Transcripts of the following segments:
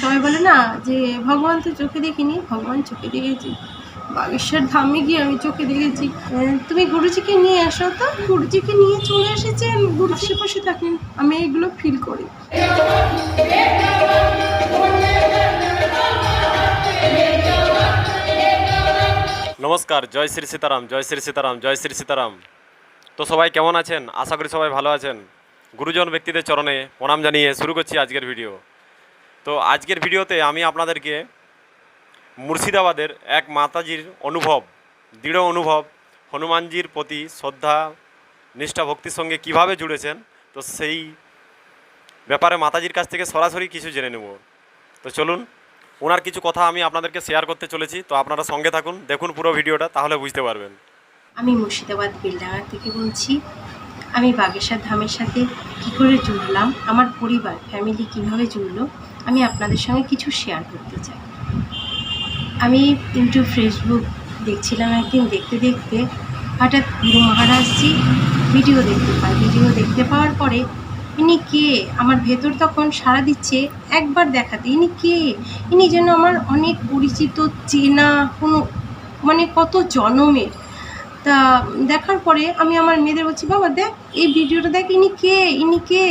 সবাই বলে না যে ভগবান তো চোখে দেখিনি ভগবান চোখে দেখেছি। বাগেশ্বর ধামে গিয়ে আমি চোখে দেখেছি। তুমি গুরুজিকে নিয়ে আসো তো। গুরুজিকে নিয়ে চলে এসেছেন গুরুজি পাশে থাকেন। আমি এগুলো ফিল করি। নমস্কার জয় শ্রী সীতারাম জয় শ্রী সীতারাম জয় শ্রী সীতারাম। তো সবাই কেমন আছেন? আশা করি সবাই ভালো আছেন। গুরুজন ব্যক্তিদের চরণে প্রণাম জানিয়ে শুরু করছি আজকের ভিডিও। তো আজকের ভিডিওতে আমি আপনাদেরকে মুর্শিদাবাদের এক মাতাজির অনুভব, দৃঢ় অনুভব, হনুমানজির প্রতি শ্রদ্ধা, নিষ্ঠা, ভক্তির সঙ্গে কীভাবে জুড়েছেন, তো সেই ব্যাপারে মাতাজির কাছ থেকে সরাসরি কিছু জেনে নেব। তো চলুন, ওনার কিছু কথা আমি আপনাদেরকে শেয়ার করতে চলেছি, তো আপনারা সঙ্গে থাকুন, দেখুন পুরো ভিডিওটা, তাহলে বুঝতে পারবেন। আমি মুর্শিদাবাদ বেলডাঙ্গা থেকে বলছি, আমি বাগেশ্বর ধামের সাথে কী করে জুড়লাম, আমার পরিবার ফ্যামিলি কীভাবে জুড়লো আমি আপনাদের সঙ্গে কিছু শেয়ার করতে চাই। আমি ইউটিউব ফেসবুক দেখছিলাম একদিন, দেখতে দেখতে হঠাৎ গুরু মহারাজজি ভিডিও দেখতে পাই ভিডিও দেখতে পাওয়ার পরে ইনি কে? আমার ভেতর তখন সাড়া দিচ্ছে, একবার দেখাতে, ইনি কে? ইনি যেন আমার অনেক পরিচিত, চেনা, কোনো মানে কত জনমের। তা দেখার পরে আমি আমার মেয়েদের বলছি, বাবা দেখ, এই ভিডিওটা দেখ, ইনি কে? ইনি কে?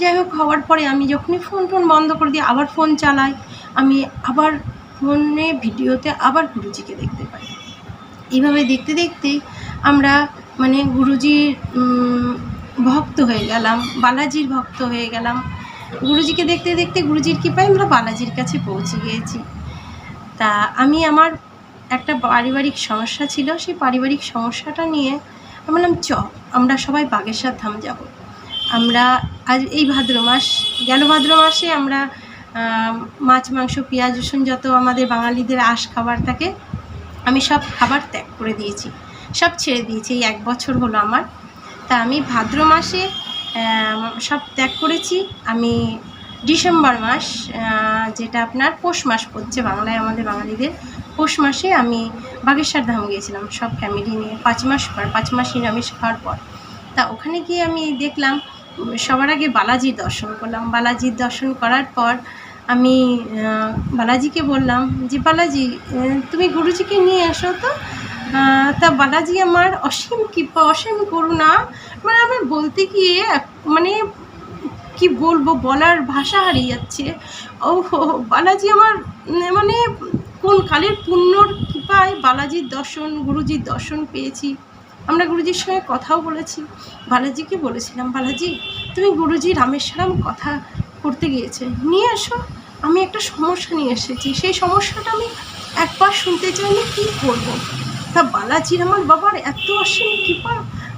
যাই হোক, হওয়ার পরে আমি যখনই ফোন টোন বন্ধ করে দিই, আবার ফোন চালাই, আমি আবার ফোনে ভিডিওতে আবার গুরুজিকে দেখতে পাই। এইভাবে দেখতে দেখতে আমরা মানে গুরুজির ভক্ত হয়ে গেলাম, বালাজির ভক্ত হয়ে গেলাম। গুরুজিকে দেখতে দেখতে গুরুজির কৃপায় আমরা বালাজির কাছে পৌঁছে গিয়েছি। তা আমি আমার একটা পারিবারিক সমস্যা ছিল, সেই পারিবারিক সমস্যাটা নিয়ে আমি বললাম চ আমরা সবাই বাগেশ্বর ধাম যাব। আমরা আজ এই ভাদ্র মাস গেল ভাদ্র মাসে আমরা মাছ, মাংস, পেঁয়াজ, রসুন যত আমাদের বাঙালিদের আশ খাবার থাকে, আমি সব খাবার ত্যাগ করে দিয়েছি। সব ছেড়ে দিয়েছি, এই এক বছর হলো আমার। তা আমি ভাদ্র মাসে সব ত্যাগ করেছি। আমি ডিসেম্বর মাস যেটা আপনার পৌষ মাস পড়ছে বাংলায়, আমাদের বাঙালিদের পৌষ মাসে আমি বাগেশ্বর ধাম গিয়েছিলাম। সব ফ্যামিলি নিয়ে পাঁচ মাস পর, পাঁচ মাস নিরামিষ খাওয়ার পর। তা ওখানে গিয়ে আমি দেখলাম সবার আগে বালাজির দর্শন করলাম। বালাজির দর্শন করার পর আমি বালাজিকে বললাম যে, বালাজি তুমি গুরুজিকে নিয়ে এসো তো। তা বালাজি আমার অসীম কৃপা, অসীম করুণা। মানে আমার বলতে গিয়ে মানে কি বলব, বলার ভাষা হারিয়ে যাচ্ছে ও বালাজি আমার মানে কোন কালের পুণ্যর কৃপায় বালাজির দর্শন, গুরুজির দর্শন পেয়েছি। আমরা গুরুজির সঙ্গে কথাও বলেছি। বালাজিকে বলেছিলাম, বালাজি, তুমি গুরুজি রামেশ্বরম কথা করতে গিয়েছে। নিয়ে আসো আমি একটা সমস্যা নিয়ে এসেছি। সেই সমস্যাটা আমি একবার শুনতে চাই, আমি কী করব? তা বালাজির আমার বাবার এত অসীম কৃপা,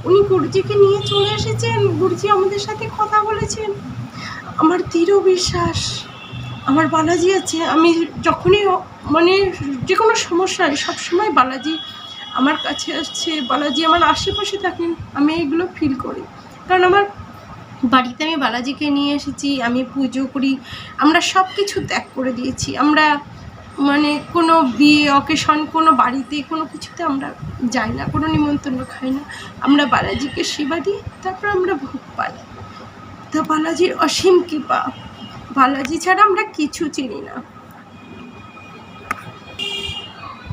উনি গুরুজিকে নিয়ে চলে এসেছেন। গুরুজি আমাদের সাথে কথা বলেছেন। আমার দৃঢ় বিশ্বাস, আমার বালাজি আছে। আমি যখনই মানে যে কোনো সমস্যায় সবসময় বালাজি আমার কাছে আসছে, বালাজি আমার আশেপাশে থাকেন, আমি এগুলো ফিল করি। কারণ আমার বাড়িতে আমি বালাজিকে নিয়ে এসেছি, আমি পুজো করি, আমরা সব কিছু ত্যাগ করে দিয়েছি। আমরা মানে কোনো বিয়ে অকেশন কোনো বাড়িতে, কোনো কিছুতে আমরা যাই না, কোনো নিমন্ত্রণ খাই না। আমরা বালাজিকে সেবা দিই, তারপর আমরা ভোগ পাই। তা বালাজির অসীম কৃপা। বালাজি ছাড়া আমরা কিছু চিনি না।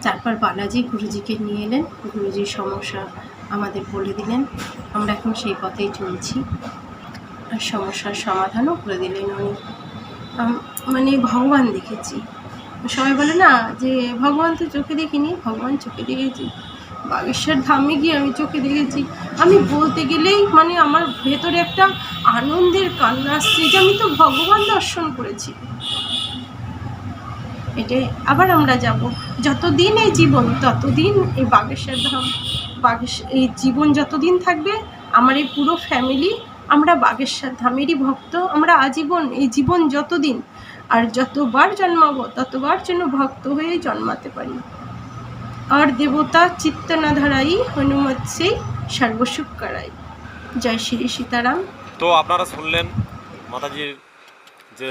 তারপর বালাজি গুরুজিকে নিয়ে এলেন। গুরুজির সমস্যা আমাদের বলে দিলেন। আমরা এখন সেই পথেই চলছি। আর সমস্যার সমাধানও করে দিলেন উনি। মানে ভগবান দেখেছি। সবাই বলে, না, যে ভগবান তো চোখে দেখিনি, ভগবান চোখে দেখেছি। বাগেশ্বর ধামে গিয়ে আমি চোখে দেখেছি। আমি বলতে গেলেই মানে আমার ভেতরে একটা আনন্দের কান্না আসছে যে আমি তো ভগবান দর্শন করেছি। এটাই আবার আমরা যাব। যতদিন এই জীবন, ততদিন এই বাগেশ্বর ধাম বাগেশ্বর এই জীবন যতদিন থাকবে, আমার এই পুরো ফ্যামিলি আমরা বাগেশ্বর ধামেরই ভক্ত। আমরা আজীবন এই জীবন যতদিন, আর যতবার জন্মাবো, ততবার যেন ভক্ত হয়ে জন্মাতে পারি। আর দেবতা চিত্ত না ধরাই হনুমত সেই সর্বসুখ করাই জয় শ্রী সীতারাম। তো আপনারা শুনলেন মাতাজির যে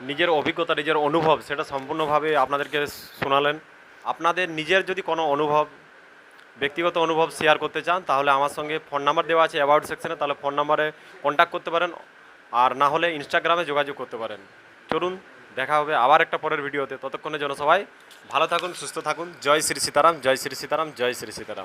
নিজের অভিজ্ঞতা, নিজের অনুভব সেটা সম্পূর্ণভাবে আপনাদেরকে শোনালেন। আপনাদের নিজের যদি কোনো অনুভব, ব্যক্তিগত অনুভব শেয়ার করতে চান, তাহলে আমার সঙ্গে ফোন নাম্বার দেওয়া আছে অ্যাবাউট সেকশনে তাহলে ফোন নাম্বারে কন্ট্যাক্ট করতে পারেন। আর না হলে ইনস্টাগ্রামে যোগাযোগ করতে পারেন। চলুন, দেখা হবে আবার একটা পরের ভিডিওতে ততক্ষণের জন্য সবাই ভালো থাকুন, সুস্থ থাকুন। জয় শ্রী সীতারাম, জয় শ্রী সীতারাম, জয় শ্রী সীতারাম।